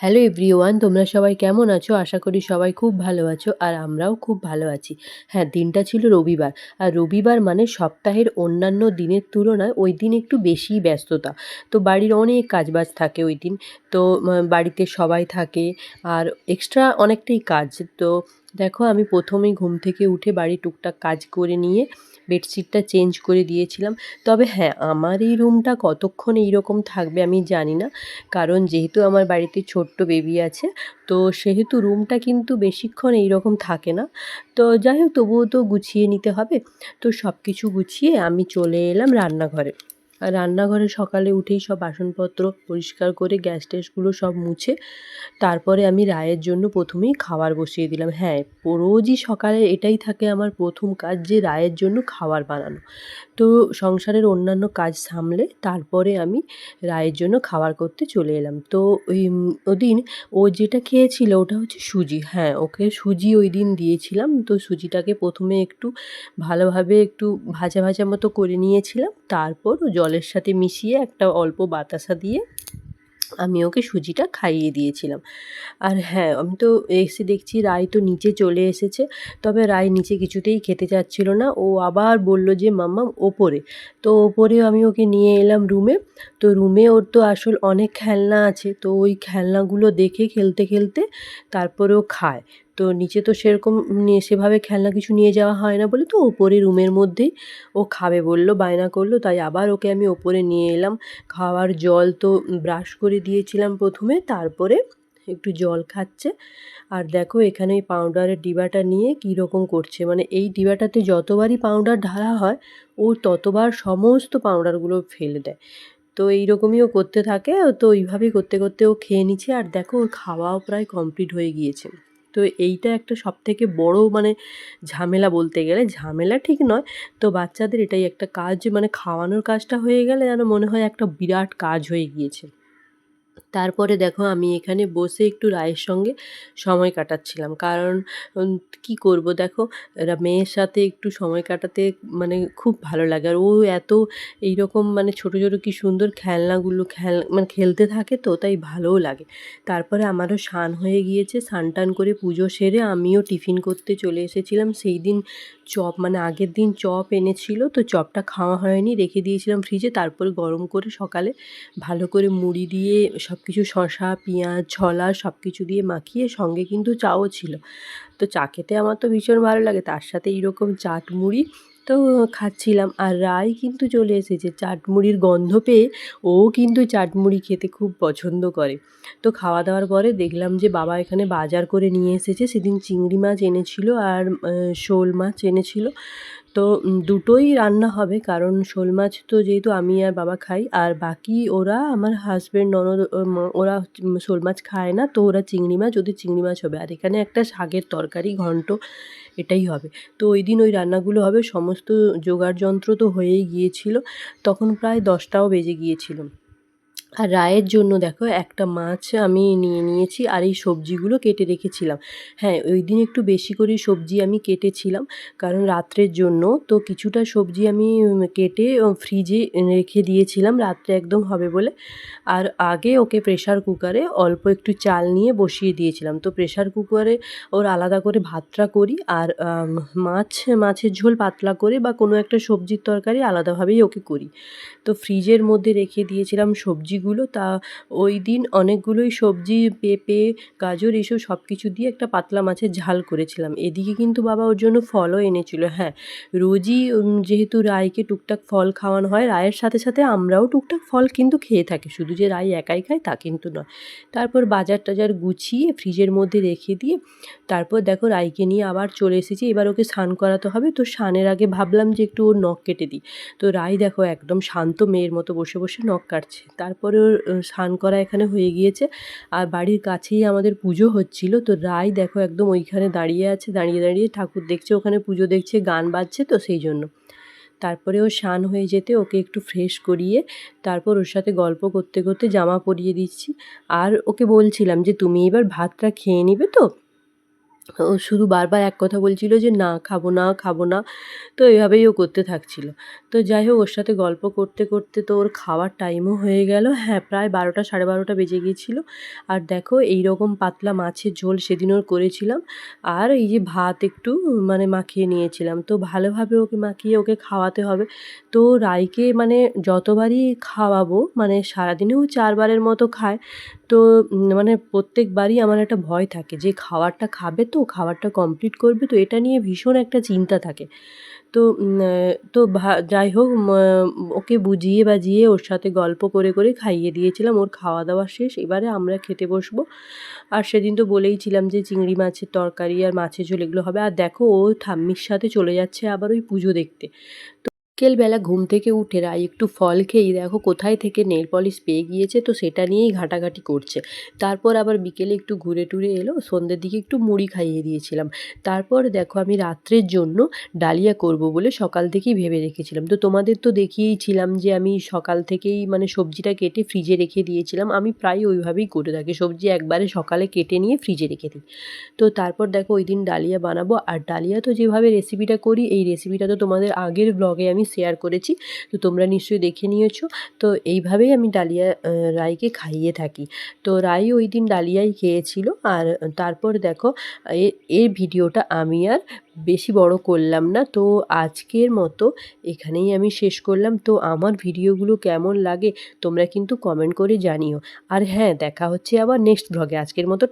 Hello everyone তোমরা সবাই কেমন আছো? আশা করি সবাই খুব ভালো আছো আর আমরাও খুব ভালো আছি। হ্যাঁ দিনটা ছিল রবিবার আর রবিবার মানে সপ্তাহের অন্যান্য দিনের তুলনায় ওই দিন একটু বেশিই ব্যস্ততা। তো বাড়ির অনেক কাজবাজ থাকে ওই দিন। তো বাড়িতে সবাই থাকে আর এক্সট্রা অনেকটাই কাজ। তো দেখো আমি প্রথমেই ঘুম থেকে উঠে বাড়ি টুকটাক কাজ করে নিয়ে বেডশিটটা চেঞ্জ করে দিয়েছিলাম। তবে হ্যাঁ আমার এই রুমটা কতক্ষণ এইরকম থাকবে আমি জানি না। কারণ যেহেতু আমার বাড়িতে ছোট্ট বেবি আছে, তো সেহেতু রুমটা কিন্তু বেশিক্ষণ এইরকম থাকে না। তো যাই হোক, তবুও তো গুছিয়ে নিতে হবে। তো সব কিছু গুছিয়ে আমি চলে এলাম রান্নাঘরে। রান্নাঘরে সকালে উঠেই সব বাসনপত্র পরিষ্কার করে গ্যাস ট্যাসগুলো সব মুছে তারপরে আমি রায়ের জন্য প্রথমেই খাবার বসিয়ে দিলাম। হ্যাঁ রোজই সকালে এটাই থাকে আমার প্রথম কাজ যে রায়ের জন্য খাবার বানানো। তো সংসারের অন্যান্য কাজ সামলে তারপরে আমি রায়ের জন্য খাবার করতে চলে এলাম। তো ওই ওদিন ও যেটা খেয়েছিল ওটা হচ্ছে সুজি। হ্যাঁ ওকে সুজি ওই দিন দিয়েছিলাম। তো সুজিটাকে প্রথমে একটু ভালোভাবে একটু ভাজা ভাজা মতো করে নিয়েছিলাম। তারপর জলের সাথে মিশিয়ে একটা অল্প বাতাসা দিয়ে আমি ওকে সুজিটা খাইয়ে দিয়েছিলাম। আর হ্যাঁ আমি তো এসে দেখছি রায় তো নিচে চলে এসেছে, তবে রায় নিচে কিছুতেই খেতে চাচ্ছিল না। ও আবার বলল যে মাম্মা ওপরে। তো ওপরেও আমি ওকে নিয়ে এলাম রুমে। তো রুমে ওর তো আসল অনেক খেলনা আছে, তো ওই খেলনাগুলো দেখে খেলতে খেলতে তারপরে ও খায়। তো নিচে তো সেরকম সেভাবে খেলনা কিছু নিয়ে যাওয়া হয় না বলে তো ওপরে রুমের মধ্যেই ও খাবে বলল, বায়না করল, তাই আবার ওকে আমি ওপরে নিয়ে এলাম। খাওয়ার জল তো ব্রাশ করে দিয়েছিলাম প্রথমে, তারপরে একটু জল খাচ্ছে। আর দেখো এখানে এই পাউডারের ডিবাটা নিয়ে কী রকম করছে। মানে এই ডিবাটাতে যতবারই পাউডার ঢালা হয়, ও ততবার সমস্ত পাউডারগুলো ফেলে দেয়। তো এইরকমই ও করতে থাকে, তো এইভাবেই করতে করতে ও খেয়ে নিচ্ছে। আর দেখো ওর খাওয়াও প্রায় কমপ্লিট হয়ে গিয়েছে। তো এইটা একটা সব থেকে বড়ো মানে ঝামেলা বলতে গেলে। ঝামেলা ঠিক নয়, তো বাচ্চাদের এটাই একটা কাজ মানে খাওয়ানোর কাজটা হয়ে গেলে যেন মনে হয় একটা বিরাট কাজ হয়ে গিয়েছে। তারপরে দেখো আমি এখানে বসে একটু রায়ের সঙ্গে সময় কাটাচ্ছিলাম। কারণ কি করব দেখো মেয়ের সাথে একটু সময় কাটাতে মানে খুব ভালো লাগে। আর ও এত এইরকম মানে ছোটো ছোটো কি সুন্দর খেলনাগুলো খেল মানে খেলতে থাকে তো, তাই ভালোও লাগে। তারপরে আমারও স্নান হয়ে গিয়েছে, স্নান টান করে পুজো সেরে আমিও টিফিন করতে চলে এসেছিলাম। সেই দিন চপ মানে আগের দিন চপ এনেছিল তো চপটা খাওয়া হয়নি, রেখে দিয়েছিলাম ফ্রিজে। তারপরে গরম করে সকালে ভালো করে মুড়ি দিয়ে সব কিছু শশা পেঁয়াজ ছলা সব কিছু দিয়ে মাখিয়ে সঙ্গে কিন্তু চাও ছিল। তো চা খেতে আমার তো ভীষণ ভালো লাগে, তার সাথে এইরকম চাট মুড়ি তো খাচ্ছিলাম। আর রায় কিন্তু চলে এসেছে চাটমুড়ির গন্ধ পেয়ে ও কিন্তু চাটমুড়ি খেতে খুব পছন্দ করে। তো খাওয়া দাওয়ার পরে দেখলাম যে বাবা এখানে বাজার করে নিয়ে এসেছে, সেদিন চিংড়ি মাছ এনেছিল আর শোল মাছ এনেছিল। তো দুটোই রান্না হবে, কারণ শোল মাছ তো যেহেতু আমি আর বাবা খাই, আর বাকি ওরা আমার হাজব্যান্ড ননদ ওরা শোল মাছ খায় না, তো ওরা চিংড়ি মাছ, ওদের চিংড়ি মাছ হবে। আর এখানে একটা শাকের তরকারি ঘন্ট, এটাই হবে। তো ওই দিন ওই রান্নাগুলো হবে, সমস্ত জোগাড় যন্ত্র তো হয়েই গিয়েছিল, তখন প্রায় দশটাও বেজে গিয়েছিল। আর রায়ের জন্য দেখো একটা মাছ আমি নিয়ে নিয়েছি আর এই সবজিগুলো কেটে রেখেছিলাম। হ্যাঁ ওই দিন একটু বেশি করে সবজি আমি কেটেছিলাম কারণ রাত্রের জন্য তো কিছুটা সবজি আমি কেটে ফ্রিজে রেখে দিয়েছিলাম, রাত্রে একদম হবে বলে। আর আগে ওকে প্রেশার কুকারে অল্প একটু চাল নিয়ে বসিয়ে দিয়েছিলাম। তো প্রেশার কুকারে ওর আলাদা করে ভাতটা করি আর মাছ, মাছের ঝোল পাতলা করে বা কোনো একটা সবজির তরকারি আলাদাভাবেই ওকে করি। তো ফ্রিজের মধ্যে রেখে দিয়েছিলাম সবজিগুলো, তা ওই দিন অনেকগুলোই সবজি, পেঁপে, গাজর এসব সব কিছু দিয়ে একটা পাতলা মাছের ঝাল করেছিলাম। এদিকে কিন্তু বাবা ওর জন্য ফলও এনেছিল হ্যাঁ। রোজই যেহেতু রায়কে টুকটাক ফল খাওয়ানো হয়, রায়ের সাথে সাথে আমরাও টুকটাক ফল কিন্তু খেয়ে থাকি। শুধু যে রায় একাই খায়, তা কিন্তু নয়। তারপর বাজার টাজার গুছিয়ে ফ্রিজের মধ্যে রেখে দিয়ে, তারপর দেখো রায়কে নিয়ে আবার চলে এসেছি। এবার ওকে স্নান করাতে হবে। তো স্নানের আগে ভাবলাম যে একটু ওর নখ কেটে দিই। তো রায় দেখো একদম শান্ত মেয়ের মতো বসে বসে নখ কাটছে। তারপরে ওর স্নান করা এখানে হয়ে গিয়েছে। আর বাড়ির কাছেই আমাদের পুজো হচ্ছিল। তো রায় দেখো একদম ওইখানে দাঁড়িয়ে আছে, দাঁড়িয়ে দাঁড়িয়ে ঠাকুর দেখছে, ওখানে পুজো দেখছে, গান বাজছে তো সেই জন্য। তারপরে ও স্নান হয়ে যেতে ওকে একটু ফ্রেশ করিয়ে তারপর ওর সাথে গল্প করতে করতে জামা পরিয়ে দিচ্ছি। আর ওকে বলছিলাম যে, তুমি এবার ভাতটা খেয়ে নিবে তো? ও শুধু বারবার এক কথা বলছিল যে, না, খাব না খাব না। তো এভাবেই ও করতে থাকছিল। তো যাই হোক, ওর সাথে গল্প করতে করতে তো ওর খাওয়ার টাইমও হয়ে গেল। হ্যাঁ প্রায় বারোটা, সাড়ে বারোটা বেজে গিয়েছিল। আর দেখো এই রকম পাতলা মাছের ঝোল সেদিন ওর করেছিলাম। আর এই যে ভাত একটু মানে মাখিয়ে নিয়েছিলাম। তো ভালোভাবে ওকে মাখিয়ে ওকে খাওয়াতে হবে। তো রাইকে মানে যতবারই খাওয়াবো মানে সারাদিনেও চারবারের মতো খায়। তো মানে প্রত্যেকবারই আমার একটা ভয় থাকে যে খাবারটা খাবে তো, খাবারটা কমপ্লিট করবে তো, এটা নিয়ে ভীষণ একটা চিন্তা থাকে। তো তো যাই হোক ওকে বুঝিয়ে বাজিয়ে ওর সাথে গল্প করে করে খাইয়ে দিয়েছিলাম। ওর খাওয়া দাওয়া শেষ, এবারে আমরা খেতে বসবো। আর সেদিন তো বলেইছিলাম যে চিংড়ি মাছের তরকারি আর মাছের ঝোল এগুলো হবে। আর দেখো, ও ঠাম্মির সাথে চলে যাচ্ছে আবার ওই পুজো দেখতে। বিকেলবেলা ঘুম থেকে উঠে রায় একটু ফল খেয়েই দেখো কোথায় থেকে নেল পলিশ পেয়ে গিয়েছে তো সেটা নিয়েই ঘাটাঘাটি করছে। তারপর আবার বিকেলে একটু ঘুরে টুরে এলো, সন্ধ্যের দিকে একটু মুড়ি খাইয়ে দিয়েছিলাম। তারপর দেখো আমি রাত্রের জন্য ডালিয়া করব বলে সকাল থেকেই ভেবে রেখেছিলাম। তো তোমাদের তো দেখিয়েইছিলাম যে আমি সকাল থেকেই মানে সবজিটা কেটে ফ্রিজে রেখে দিয়েছিলাম, আমি প্রায় ওইভাবেই করে থাকি। সবজি একবারে সকালে কেটে নিয়ে ফ্রিজে রেখে দিই। তো তারপর দেখো ওই দিন ডালিয়া বানাবো। আর ডালিয়া তো যেভাবে রেসিপিটা করি, এই রেসিপিটা তো তোমাদের আগের ব্লগে আমি শেয়ার করেছি, তো তোমরা নিশ্চয়ই দেখে নিয়েছো। তো এইভাবেই আমি ডালিয়া রায়কে খাইয়ে থাকি। তো রাই ওই দিন ডালিয়াই খেয়েছিল আর তারপর দেখো, এ- এই ভিডিওটা আমি আর বেশি বড় করলাম না। তো আজকের মতো এখানেই আমি শেষ করলাম। তো আমার ভিডিওগুলো কেমন লাগে তোমরা কিন্তু কমেন্ট করে জানিও। আর হ্যাঁ দেখা হচ্ছে আবার নেক্সট ব্লগে আজকের মতো